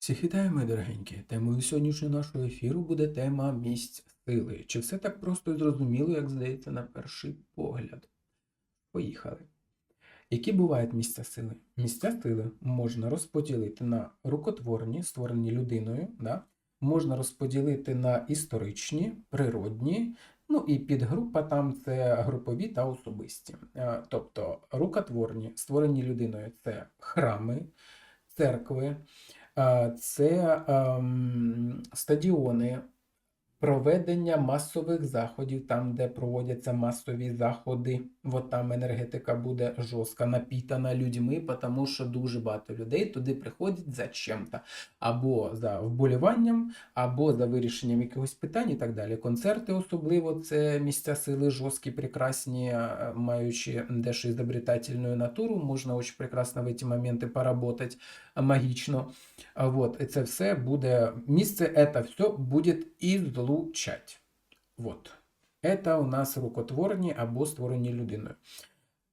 Всіх вітаю, мої дорогенькі. Темою сьогоднішнього нашого ефіру буде тема місць сили. Чи все так просто і зрозуміло, як здається на перший погляд? Поїхали. Які бувають місця сили? Місця сили можна розподілити на рукотворні, створені людиною, да? можна розподілити на історичні, природні, ну і підгрупа там це групові та особисті. Тобто рукотворні, створені людиною це храми, церкви, це ем, стадіони, проведення масових заходів, там, де проводяться масові заходи, от там енергетика буде жорстка, напітана людьми, тому що дуже багато людей туди приходять за чим-то. Або за вболіванням, або за вирішенням якихось питань і так далі. Концерти особливо це місця сили жорсткі, прекрасні, е, маючи дещо изобретательную натуру, можна очень прекрасно в ці моменти поработать е, магічно. І це все буде, місце це все буде ізлучать. Вот. Це у нас рукотворні або створені людиною.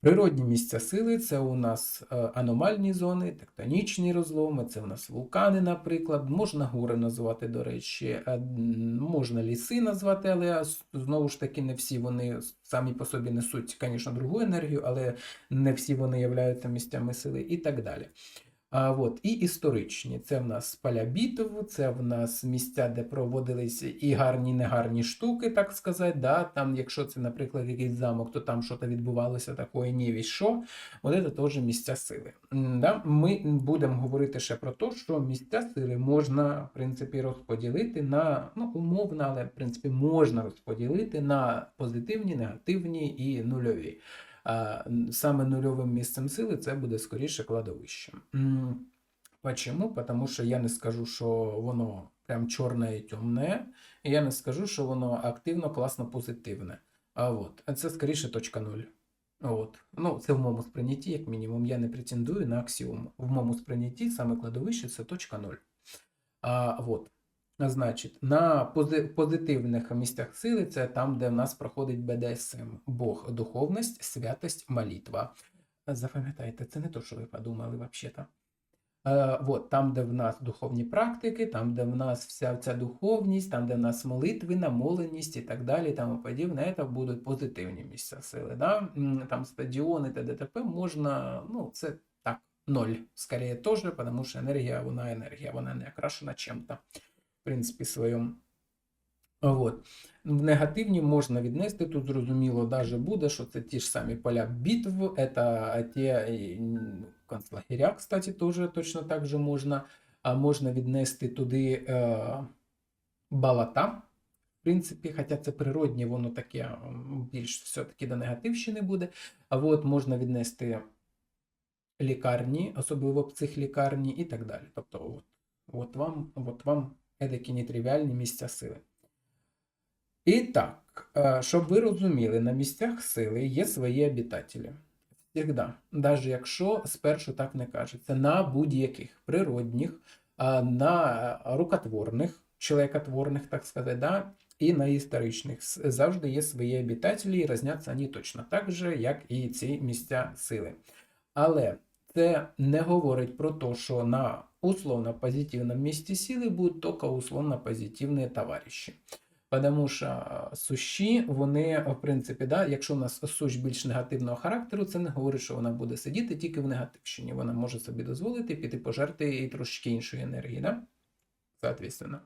Природні місця сили це у нас е, аномальні зони, тектонічні розломи, це у нас вулкани, наприклад. Можна гори назвати, до речі, е, можна ліси назвати, але знову ж таки не всі вони самі по собі несуть, звісно, другу енергію, але не всі вони являються місцями сили і так далі. А, от, і історичні. Це в нас поля битв, це в нас місця, де проводились і гарні, і негарні штуки, так сказати. Да? Там, якщо це, наприклад, якийсь замок, то там щось відбувалося такое вісь що. От це теж місця сили. Да? Ми будемо говорити ще про те, що місця сили можна, в принципі, розподілити на, ну, умовно, але в принципі можна розподілити на позитивні, негативні і нульові. Саме нульовим місцем сили це буде скоріше кладовище. М, Почему? Потому що я не скажу, що воно прям чорне і темне, і я не скажу, що воно активно, класно, позитивне. А от, це скоріше точка нуль. От. Ну, це в моєму сприйнятті, як мінімум. Я не претендую на аксіому. В моєму сприйнятті саме кладовище це точка нуль. А, от. Значить, на позитивних місцях сили це там, де в нас проходить БДСМ, Бог, духовність, святость, молитва. Запам'ятайте, це не то, що ви подумали взагалі-то. Е, от, там, де в нас духовні практики, там, де в нас вся ця духовність, там, де в нас молитви, намоленість і так далі, тому подібне, це будуть позитивні місця сили. Да? Там стадіони та ДТП можна, ну, це так, ноль, скоріше теж, тому що енергія, вона енергія, вона не окрашена чим-то, принципі, своєму. Вот. В негативні можна віднести, тут зрозуміло даже буде, що це ті ж самі поля битв, це ті концлагеря, кстати, теж точно так же можна. А можна віднести туди е, балата, в принципі, хоча це природнє, воно таке більш все-таки до негативщини буде. А от можна віднести лікарні, особливо психлікарні і так далі. Тобто, от, от вам, от вам едакі нетривіальні місця сили. І так, е, щоб ви розуміли, на місцях сили є свої обітателі. Всегда. Навіть якщо спершу так не кажеться, на будь-яких природних, на рукотворних, чоловікотворних, так сказати, да, і на історичних завжди є свої обітателі, і різняться вони точно так же, як і ці місця сили. Але це не говорить про те, що на условно позитивному місці силы будут только условно-позитивные товариші. Потому що е, суші, вони, в принципі, да, якщо у нас суш більш негативного характеру, це не говорить, що вона буде сидіти тільки в негативщині. Вона може собі дозволити піти пожерти і трошки іншої енергії, да? Соответственно.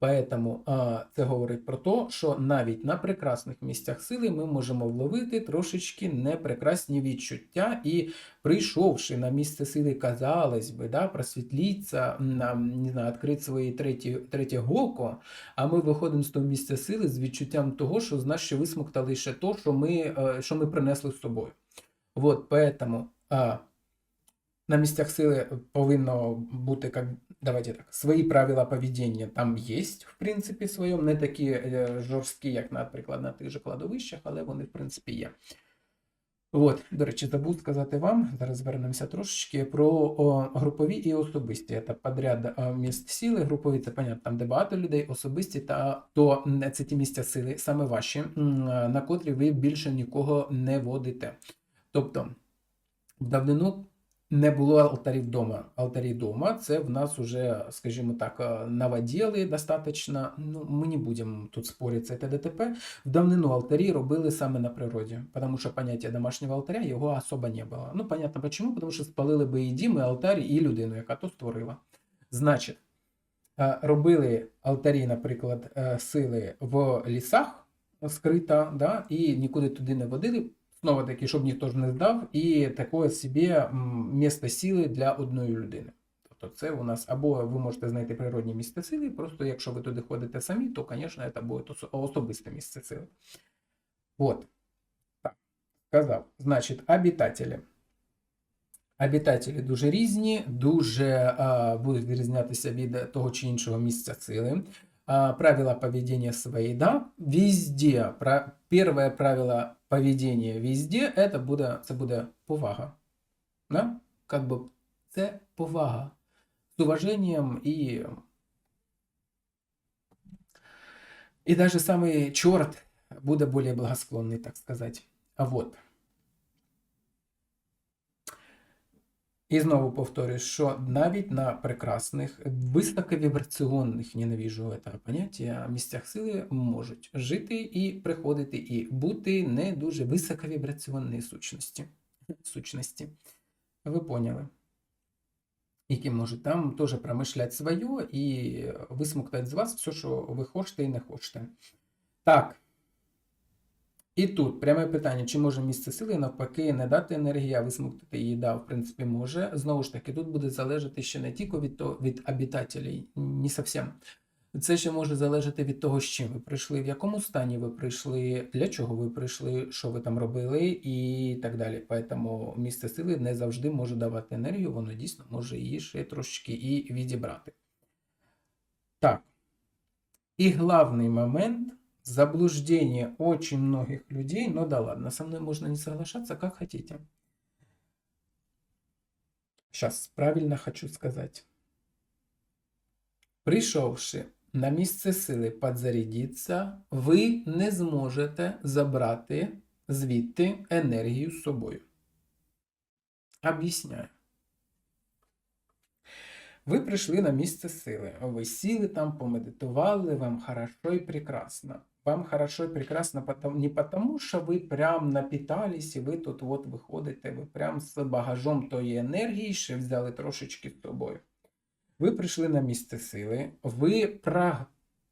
Поэтому а, це говорить про те, що навіть на прекрасних місцях сили ми можемо вловити трошечки непрекрасні відчуття, і прийшовши на місце сили, казалось би, да, просвітліться, не знаю, відкрити свої треті, третє око, а ми виходимо з того місця сили з відчуттям того, що з нас ще висмоктали ще то, що ми, е, що ми принесли з собою. Вот, поэтому а, на місцях сили повинно бути, как, давайте так, свої правила поведіння там є, в принципі, своєму, не такі е, жорсткі, як, наприклад, на тих же кладовищах, але вони, в принципі, є. От, до речі, забув сказати вам, зараз вернемося трошечки про о, групові і особисті. Це подряд е, місць сили. Групові це понятно, там де багато людей, особисті, та то це ті місця сили, саме ваші, е, на котрі ви більше нікого не водите. Тобто, в давнину не було алтарів вдома. Алтарі вдома це в нас уже, скажімо так, е, новоділи достаточно. Ну, ми не будемо тут спорити, це ТДТП. В давнину алтарі робили саме на природі, тому що поняття домашнього алтаря його особо не було. Ну, понятно, чому? Тому що спалили би і дім, і алтар, і людину, яка то створила. Значить, е, робили алтарі, наприклад, е, сили в лісах скрита, да, і нікуди туди не водили. Знову таки, щоб ніхто ж не здав, і таке собі місце сили для одної людини. Тобто це у нас або ви можете знайти природні місце сили, просто якщо ви туди ходите самі, то, звісно, це буде особисте місце сили. От. Так. Сказав. Значить, обітателі. Обітателі дуже різні, дуже а, будуть відрізнятися від того чи іншого місця сили. А, правила поведения свои, да, везде. Про, первое правило поведения везде это буде, це буде повага. Да? Как бы це повага. З уважением і. І даже самый чорт буде более благосклонний, так сказать. А вот. І знову повторюю, що навіть на прекрасних, високовібраційних, ненавіжу це поняття, місцях сили можуть жити і приходити, і бути не дуже високовібраційні сущності. сущності. Ви поняли? Які можуть там теж промишляти своє і висмоктати з вас все, що ви хочете і не хочете. Так. І тут пряме питання: чи може місце сили навпаки не дати енергії, а висмоктати її? Да, в принципі, може. Знову ж таки, тут буде залежати ще не тільки від, того, від обітателей, не зовсім. Це ще може залежати від того, з чим ви прийшли, в якому стані ви прийшли, для чого ви прийшли, що ви там робили, і так далі. Тому місце сили не завжди може давати енергію, воно дійсно може її ще трошечки і відібрати. Так. І главний момент заблуждение очень многих людей, но да ладно, со мной можно не соглашаться, как хотите. Сейчас правильно хочу сказать. Прийшовши на місце сили підзарядитися, ви не зможете забрати звідти енергію з собою. Об'ясняю. Ви прийшли на місце сили, ви сіли там, помедитували, вам хорошо і прекрасно. Вам хорошо и прекрасно не потому, що ви прям напитались, і ви тут от виходите, ви прям з багажом тої енергії ще взяли трошечки з собою. Ви прийшли на місце сили, ви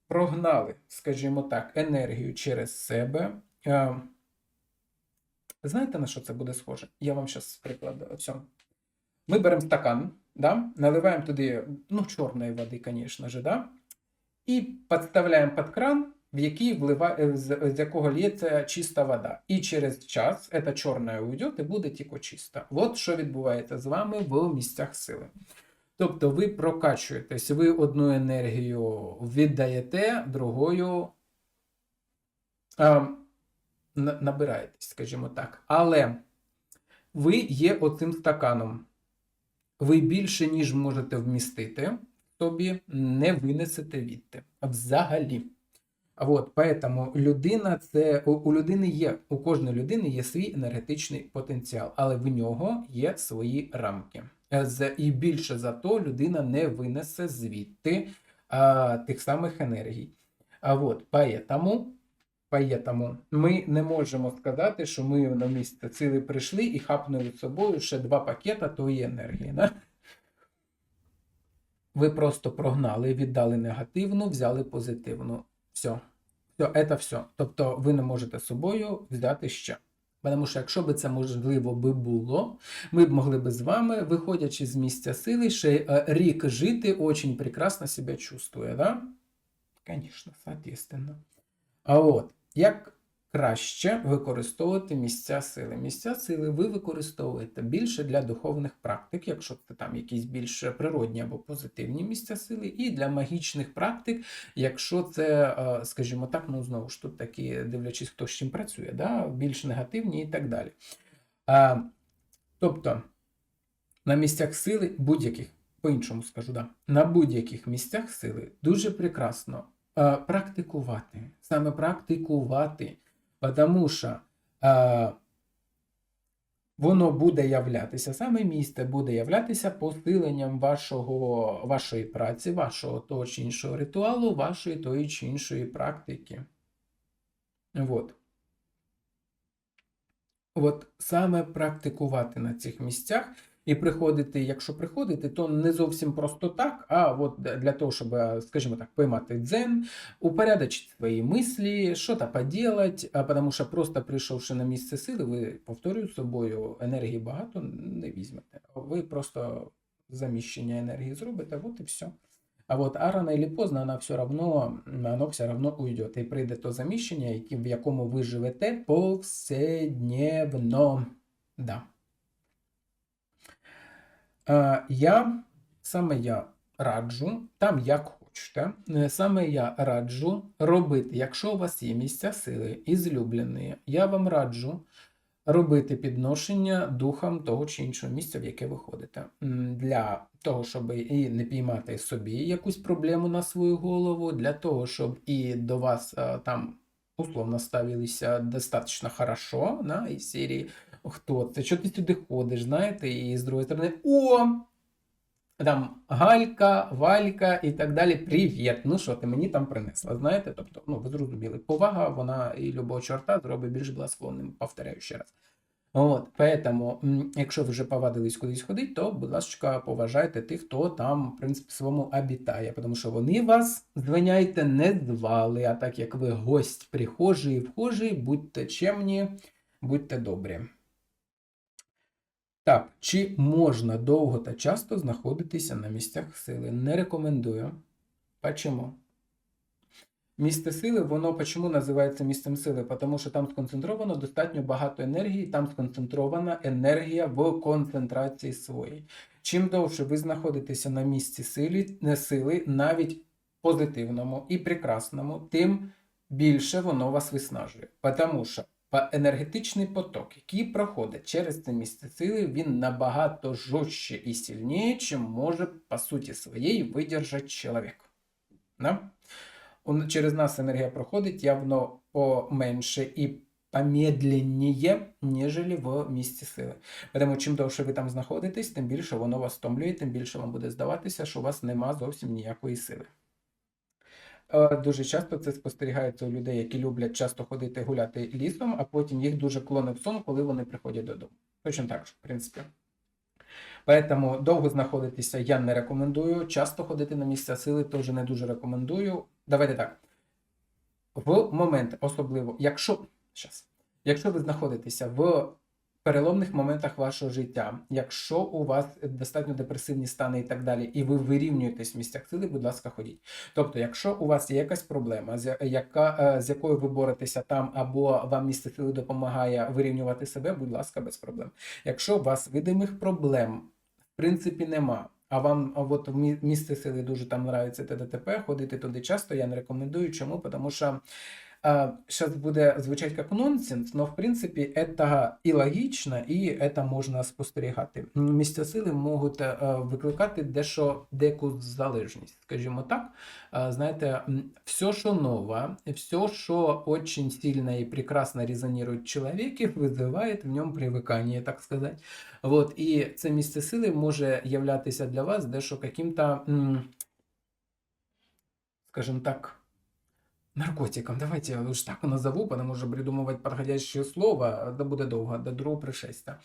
прогнали, скажімо так, енергію через себе. Е, Знаєте, на що це буде схоже? Я вам зараз приклад цьому. Ми беремо стакан, да, наливаємо туди, ну, чорної води, звісно ж, да, і підставляємо під кран, в який вливає, з, з якого лється чиста вода. І через час ця чорна уйде і буде тільки чиста. От що відбувається з вами в місцях сили. Тобто ви прокачуєтесь, ви одну енергію віддаєте, другою а, набираєтесь, скажімо так. Але ви є оцим стаканом. Ви більше, ніж можете вмістити, тобі не винесете відти. Взагалі. От, поэтому людина це у, у людини є, у кожної людини є свій енергетичний потенціал, але в нього є свої рамки. Е, І більше за то людина не винесе звідти а, тих самих енергій. А от, поэтому, поэтому ми не можемо сказати, що ми на місце сили прийшли і хапнули з собою ще два пакета тої енергії. Да? Ви просто прогнали, віддали негативну, взяли позитивну. Все. Все, це все. Тобто ви не можете з собою взяти ще. Тому що якщо б це можливо би було, ми б могли би з вами, виходячи з місця сили, ще е, рік жити, очень прекрасно себе чувствує, да? Звісно, соответственно. А от, як краще використовувати місця сили? Місця сили ви використовуєте більше для духовних практик, якщо це там якісь більш природні або позитивні місця сили, і для магічних практик, якщо це, е, скажімо так, ну знову ж тут таки, дивлячись, хто з чим працює, да? більш негативні і так далі. А, тобто, на місцях сили будь-яких, по-іншому скажу, да, на будь-яких місцях сили дуже прекрасно е, практикувати, саме практикувати, тому що е, воно буде являтися, саме місце буде являтися посиленням вашого, вашої праці, вашого того чи іншого ритуалу, вашої тої чи іншої практики. От. От саме практикувати на цих місцях і приходити, якщо приходити, то не зовсім просто так, а от для того, щоб, скажімо так, поймати дзен, упорядочити свої мислі, що-то поділати, а тому що просто прийшовши на місце сили, ви повторюю собою, енергії багато не візьмете. Ви просто заміщення енергії зробите, от і все. А вот а рано или поздно она все равно, оно все равно уйдет. І прийде то заміщення, в якому ви живете повседневно. Да. Е, Я саме я раджу, там як хочете, е, саме я раджу робити, якщо у вас є місця сили і злюблені, я вам раджу робити підношення духам того чи іншого місця, в яке ви ходите. Для того, щоб і не піймати собі якусь проблему на свою голову, для того, щоб і до вас е, там условно ставилися достатньо хорошо, на, із серії хто це, що ти сюди ходиш, знаєте, і з другої сторони, о! Там Галька, Валька і так далі. Привіт! Ну що ти мені там принесла? Знаєте? Тобто, ну ви зрозуміли, повага, вона і любого чорта зробить більш благосклонним, повторяю ще раз. От, поэтому, якщо ви вже повадились кудись ходити, то, будь ласка, поважайте тих, хто там, в принципі, своєму обітає, тому що вони вас, звиняйте, не звали, а так як ви гость прихожий і вхожий, будьте чемні, будьте добрі. Так, чи можна довго та часто знаходитися на місцях сили? Не рекомендую. Почему? Місце сили, воно чому називається місцем сили? Тому що там сконцентровано достатньо багато енергії, там сконцентрована енергія в концентрації своїй. Чим довше ви знаходитеся на місці сили, не сили, навіть позитивному і прекрасному, тим більше воно вас виснажує. Тому що енергетичний поток, який проходить через це місце сили, він набагато жорстче і сильніше, чим може, по суті своєї, видержати чоловік. Да? Через нас енергія проходить явно поменше і помедленніє, ніж в місці сили. Тому чим довше ви там знаходитесь, тим більше воно вас втомлює, тим більше вам буде здаватися, що у вас нема зовсім ніякої сили. Е, Дуже часто це спостерігається у людей, які люблять часто ходити гуляти лісом, а потім їх дуже клонить в сон, коли вони приходять додому. Точно так же, в принципі. Поэтому довго знаходитися я не рекомендую. Часто ходити на місця сили теж не дуже рекомендую. Давайте так. В момент, особливо, якщо, щас, якщо ви знаходитеся в переломних моментах вашого життя, якщо у вас достатньо депресивні стани і так далі, і ви вирівнюєтесь в місцях сили, будь ласка, ходіть. Тобто, якщо у вас є якась проблема, з, яка, е, з якою ви боретеся там, або вам місце сили допомагає вирівнювати себе, будь ласка, без проблем. Якщо у вас видимих проблем, в принципі, нема. А вам от мі- місце сили дуже там нравиться ТДТП, ходити туди часто, я не рекомендую. Чому? Тому що сейчас буде звучати як нонсенс, але в принципі це і логічно, і це можна спостерігати. Місця сили можуть е, викликати дещо деяку залежність, скажімо так. Е, Знаєте, все, що нове, все, що очень сильно и прекрасно резонирует в вызывает в ньому привикання, так сказати. Вот, і це місце сили може являтися для вас дещо каким-то, м, скажем так, наркотиком. Давайте я лучше так назову, потому что придумывать подходящее слово да буде довго, до другого пришестя.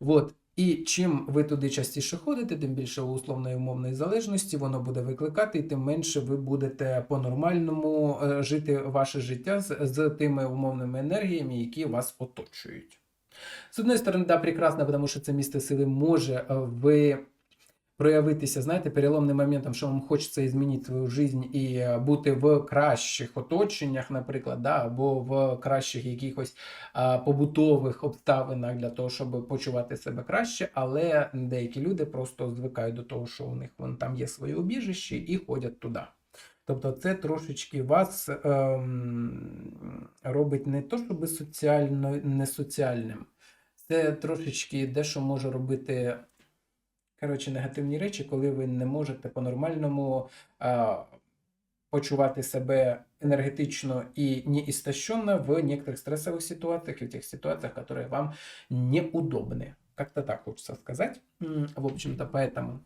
Вот. І чим ви туди частіше ходите, тим більше условної умовної залежності воно буде викликати, і тим менше ви будете по-нормальному е, жити ваше життя з, з тими умовними енергіями, які вас оточують. З одної сторони, да, прекрасно, тому що це місце сили може е, ви проявитися, знаєте, переломним моментом, що вам хочеться змінити свою жизнь і е, бути в кращих оточеннях, наприклад, да, або в кращих якихось а, побутових обставинах для того, щоб почувати себе краще, але деякі люди просто звикають до того, що у них вон там є своє убіжище і ходять туди. Тобто це трошечки вас ем, робить не то, щоб соціально не соціальним, це трошечки дещо може робити коротше, негативні речі, коли ви не можете по-нормальному а, почувати себе энергетично и не истощенно в некоторых стрессовых ситуациях и в тех ситуациях, которые вам неудобны. Как-то так хочется сказать. М, В общем-то, поэтому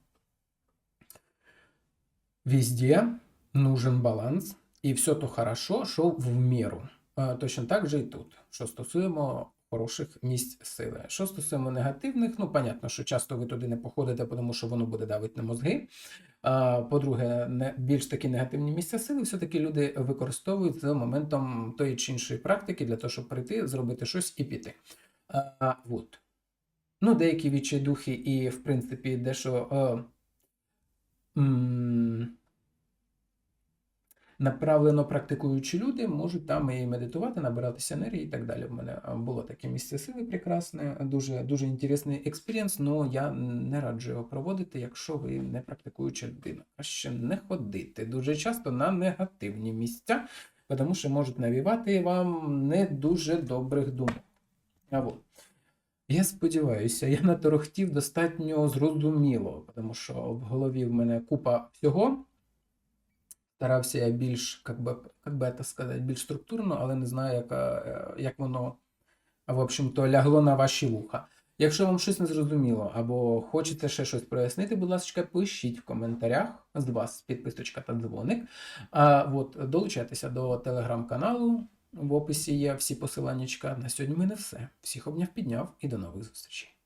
везде нужен баланс, і все то хорошо, що в міру. Е, Точно так же і тут, що стосуємо хороших місць сили. Що стосуємо негативних, ну, понятно, що часто ви туди не походите, тому що воно буде давити на мозги. По-друге, не, більш такі негативні місця сили все-таки люди використовують з моментом тої чи іншої практики для того, щоб прийти, зробити щось і піти. А, от. Ну, деякі відчайдухи і, в принципі, дещо. Е, м, направлено практикуючі люди можуть там і медитувати, набиратися енергії і так далі. У мене було таке місце сили прекрасне, дуже дуже інтересний експірієнс, але я не раджу його проводити, якщо ви не практикуюча людина. Краще не ходити дуже часто на негативні місця, тому що можуть навівати вам не дуже добрих думок. А. Я сподіваюся, я наторохтів достатньо зрозуміло, тому що в голові в мене купа всього. Старався я більш, як би, як би це сказати, більш структурно, але не знаю, яка, е, як воно, в общем-то, лягло на ваші вуха. Якщо вам щось не зрозуміло або хочете ще щось прояснити, будь ласка, пишіть в коментарях з вас підписочка та дзвоник. А от долучайтеся до телеграм-каналу. В описі є всі посиланнячка. На сьогодні в мене все. Всіх обняв, підняв і до нових зустрічей.